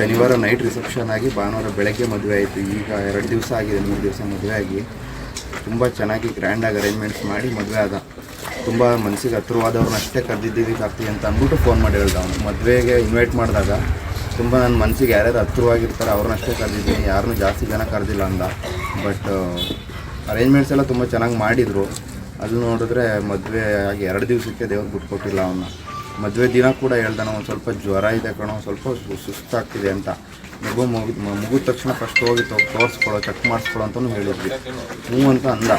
ಶನಿವಾರ night reception ಆಗಿ ಭಾನುವಾರ ಬೆಳಗ್ಗೆ ಮದುವೆ ಆಯಿತು. ಈಗ ಎರಡು ದಿವಸ ಆಗಿದೆ, ಮೂರು ದಿವಸ ಮದುವೆ ಆಗಿ. ತುಂಬ ಚೆನ್ನಾಗಿ ಗ್ರ್ಯಾಂಡಾಗಿ ಅರೇಂಜ್ಮೆಂಟ್ಸ್ ಮಾಡಿ ಮದುವೆ ಆದ. ತುಂಬ ಮನಸ್ಸಿಗೆ ಹತ್ರವಾದವ್ರನ್ನಷ್ಟೇ ಕರೆದಿದ್ದೀವಿ ಕಾರ್ತಿ ಅಂತ ಅಂದ್ಬಿಟ್ಟು ಫೋನ್ ಮಾಡಿ ಹೇಳ್ದ ಅವನು. ಮದುವೆಗೆ ಇನ್ವೈಟ್ ಮಾಡಿದಾಗ ತುಂಬ ನನ್ನ ಮನಸ್ಸಿಗೆ ಯಾರ್ಯಾರು ಹತ್ರವಾಗಿರ್ತಾರೆ ಅವ್ರನ್ನಷ್ಟೇ ಕರೆದಿದ್ದೀನಿ ಯಾರನ್ನೂ ಜಾಸ್ತಿ ಜನ ಕರೆದಿಲ್ಲ ಅಂದ. ಬಟ್ ಅರೇಂಜ್ಮೆಂಟ್ಸ್ ಎಲ್ಲ ತುಂಬ ಚೆನ್ನಾಗಿ ಮಾಡಿದರು. ಅದು ನೋಡಿದ್ರೆ ಮದುವೆ ಆಗಿ ಎರಡು ದಿವಸಕ್ಕೆ ದೇವ್ರು ಬಿಟ್ಕೊಟ್ಟಿಲ್ಲ ಅವನ್ನ ಮದುವೆ ದಿನ ಕೂಡ ಹೇಳ್ದ ಒಂದು ಸ್ವಲ್ಪ ಜ್ವರ ಇದೆ ಕಣೋ, ಸ್ವಲ್ಪ ಸುಸ್ತಾಗ್ತಿದೆ ಅಂತ. ಮಗು ಮುಗಿದ ಮುಗಿದ ತಕ್ಷಣ ಫಸ್ಟ್ ಹೋಗಿ ತೋರಿಸ್ಕೊಳ್ಳೋ ಚೆಕ್ ಮಾಡಿಸ್ಕೊಳ್ಳೋ ಅಂತಲೂ ಹೇಳಿದ್ವಿ. ಹ್ಞೂ ಅಂತ ಅಂದ.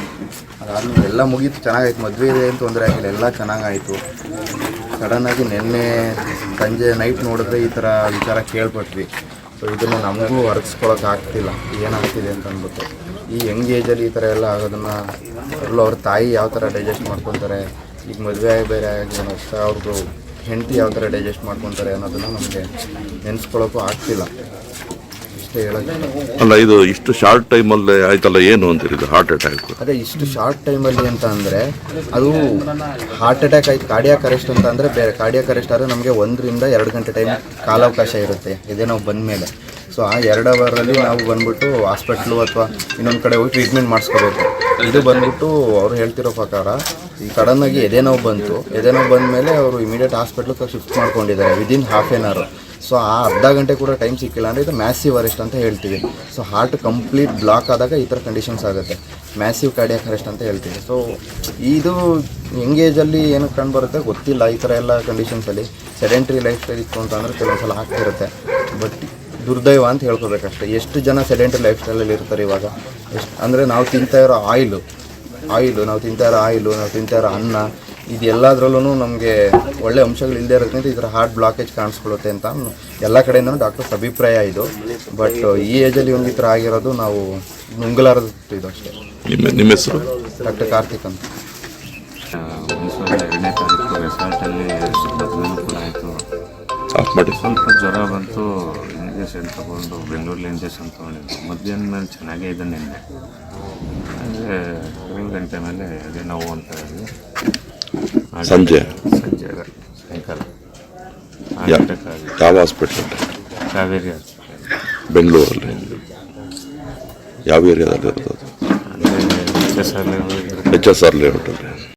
ಅದಾದ್ಮೇಲೆ ಎಲ್ಲ ಮುಗೀತು, ಚೆನ್ನಾಗಾಯ್ತು. ಮದುವೆ ಇದೆ ಅಂತ ತೊಂದರೆ ಆಗಿಲ್ಲ, ಎಲ್ಲ ಚೆನ್ನಾಗಾಯಿತು. ಸಡನ್ನಾಗಿ ನಿನ್ನೆ ಸಂಜೆ ನೈಟ್ ನೋಡಿದ್ರೆ ಈ ಥರ ವಿಚಾರ ಕೇಳ್ಪಟ್ವಿ. ಸೊ ಇದನ್ನು ನಮಗೂ ವರ್ಗಿಸ್ಕೊಳಕ್ಕೆ ಆಗ್ತಿಲ್ಲ. ಏನಾಗ್ತಿದೆ ಅಂತ ಅಂದ್ಬಿಟ್ಟು. ಈ ಯಂಗ್ ಏಜಲ್ಲಿ ಈ ಥರ ಎಲ್ಲ ಆಗೋದನ್ನು ಎಲ್ಲ ಅವ್ರ ತಾಯಿ ಯಾವ ಥರ ಡೈಜೆಸ್ಟ್ ಮಾಡ್ಕೊತಾರೆ ಈಗ ಮದುವೆ ಆಗಿ ಬೇರೆ ಆಗಿ ಅಷ್ಟ ಅವ್ರದ್ದು ಹೆಂಡತಿ ಯಾವ ಥರ ಡೈಜೆಸ್ಟ್ ಮಾಡ್ಕೊತಾರೆ ಅನ್ನೋದನ್ನು ನಮಗೆ ನೆನೆಸ್ಕೊಳ್ಳೋಕ್ಕೂ ಆಗ್ತಿಲ್ಲ. ಇಷ್ಟೇ ಹೇಳೋದು. ಅಲ್ಲ ಇದು ಇಷ್ಟು ಶಾರ್ಟ್ ಟೈಮಲ್ಲಿ ಆಯ್ತಲ್ಲ ಏನು ಅಂತೀರಿ ಇದು ಹಾರ್ಟ್ ಅಟ್ಯಾಕ್ ಅದೇ ಇಷ್ಟು ಶಾರ್ಟ್ ಟೈಮಲ್ಲಿ ಅಂತ ಅಂದರೆ ಅದು ಹಾರ್ಟ್ ಅಟ್ಯಾಕ್ ಆಯ್ತು ಕಾರ್ಡಿಯಾಕ್ ಅರೆಸ್ಟ್ ಅಂತ ಅಂದರೆ ಬೇರೆ. ಕಾರ್ಡಿಯಾಕ್ ಅರೆಸ್ಟ್ ಆದರೆ ನಮಗೆ ಒಂದರಿಂದ ಎರಡು ಗಂಟೆ ಟೈಮ್ ಕಾಲಾವಕಾಶ ಇರುತ್ತೆ ಇದೇ ನಾವು ಬಂದ ಮೇಲೆ ಸೊ ಆ ಎರಡು ಅವರಲ್ಲಿ ನಾವು ಬಂದ್ಬಿಟ್ಟು ಹಾಸ್ಪಿಟ್ಲು ಅಥವಾ ಇನ್ನೊಂದು ಕಡೆ ಹೋಗಿ ಟ್ರೀಟ್ಮೆಂಟ್ ಮಾಡಿಸ್ಕೋಬೇಕು. ಇದು ಬಂದ್ಬಿಟ್ಟು ಅವರು ಹೇಳ್ತಿರೋ ಪ್ರಕಾರ ಈ ಆಗಿ ಎದೆ ನೋವು ಬಂತು. ಎದೆ ನೋವು ಬಂದ ಮೇಲೆ ಅವರು ಇಮಿಡಿಯೇಟ್ ಹಾಸ್ಪಿಟ್ಲಿಗೆ ಶಿಫ್ಟ್ ಮಾಡ್ಕೊಂಡಿದ್ದಾರೆ within half an hour so ಆ ಅರ್ಧ ಗಂಟೆ ಕೂಡ ಟೈಮ್ ಸಿಕ್ಕಿಲ್ಲ ಅಂದರೆ ಇದು ಮ್ಯಾಸಿವ್ ಅರೆಸ್ಟ್ ಅಂತ ಹೇಳ್ತೀವಿ. ಸೊ ಹಾರ್ಟ್ ಕಂಪ್ಲೀಟ್ ಬ್ಲಾಕ್ ಆದಾಗ ಈ ಥರ ಕಂಡೀಷನ್ಸ್ ಆಗುತ್ತೆ. ಮ್ಯಾಸಿವ್ ಕಾರ್ಡಿಯಾಕ್ ಅರೆಸ್ಟ್ ಅಂತ ಹೇಳ್ತೀವಿ. ಸೊ ಇದು ಎಂಗೇಜಲ್ಲಿ ಏನು ಕಂಡುಬರುತ್ತೆ ಗೊತ್ತಿಲ್ಲ. ಈ ಥರ ಎಲ್ಲ ಕಂಡೀಷನ್ಸಲ್ಲಿ ಸೆಡೆಂಟ್ರಿ ಲೈಫ್ ಸ್ಟೈಲ್ ಇತ್ತು ಅಂತ ಅಂದರೆ ಕೆಲವೊಂದು ಸಲ ಆಗ್ತಿರುತ್ತೆ. ಬಟ್ ದುರ್ದೈವ ಅಂತ ಹೇಳ್ಕೊಬೇಕಷ್ಟೆ. ಎಷ್ಟು ಜನ ಸೆಡೆಂಟ್ರಿ ಲೈಫ್ ಸ್ಟೈಲಲ್ಲಿ ಇರ್ತಾರೆ ಇವಾಗ? ಎಷ್ಟು ಅಂದರೆ ನಾವು ತಿಂತಾ ಇರೋ ಆಯಿಲು ಆಯಿಲು ನಾವು ತಿಂತಾ ಇರೋ ಆಯಿಲು ನಾವು ತಿಂತಾ ಇರೋ ಅನ್ನ ಇದೆಲ್ಲದರಲ್ಲೂ ನಮಗೆ ಒಳ್ಳೆ ಅಂಶಗಳು ಇಲ್ಲದೆ ಇರೋದ್ರಿಂದ ಇದರ ಥರ ಹಾರ್ಟ್ ಬ್ಲಾಕೇಜ್ ಕಾಣಿಸ್ಕೊಳ್ಳುತ್ತೆ ಅಂತ ಎಲ್ಲ ಕಡೆಯಿಂದನೂ ಡಾಕ್ಟರ್ಸ್ ಅಭಿಪ್ರಾಯ ಇದು. ಬಟ್ ಈ ಏಜಲ್ಲಿ ಒಂದು ಈ ಥರ ಆಗಿರೋದು ನಾವು ನುಂಗಲಾರದ ಇದು ಅಷ್ಟೇ. ನಿಮ್ಮ ನಿಮ್ಮ ಹೆಸರು? ಡಾಕ್ಟರ್ ಕಾರ್ತಿಕ್ ಅಂತ. ಮೈಸೂರಲ್ಲಿ ಎರಡನೇ ತಾರೀಕು ರೆಸಾರ್ಟಲ್ಲಿ ಮದುವೆನೂ ಕೂಡ ಆಯಿತು. ಆಫ್ ಮಾಡಿ. ಸ್ವಲ್ಪ ಜ್ವರ ಬಂತು ಇಂಜೆಕ್ಷನ್ ತೊಗೊಂಡು ಬೆಂಗಳೂರಲ್ಲಿ ಇಂಜೆಕ್ಷನ್ ತೊಗೊಂಡಿದ್ದು ಮಧ್ಯಾಹ್ನ ಮೇಲೆ ಚೆನ್ನಾಗೇ ಇದೆ ನಿನ್ನೆ ಅಂದರೆ ಏಳು ಗಂಟೆ ಮೇಲೆ ಅದೇ ನೋವು ಅಂತ ಹೇಳಿ ಹಾಗೆ ಸಂಜೆ ಸಂಜೆ ಅದೇ ಸಾಯಂಕಾಲ ಯಾ- ಹಾರ್ಟ್ ಅಟ್ಯಾಕ್ ಆಗಿದೆ ಯಾವ ಹಾಸ್ಪಿಟ್ಲ್ ಕಾವೇರಿ ಹಾಸ್ಪಿಟಲ್ ಬೆಂಗಳೂರಲ್ಲಿ ಯಾವ ಏರಿಯಾದಲ್ಲಿ ಇರೋದು ಅದು ಅಂದರೆ H S R H S R ಲೇಔಟಲ್ಲಿ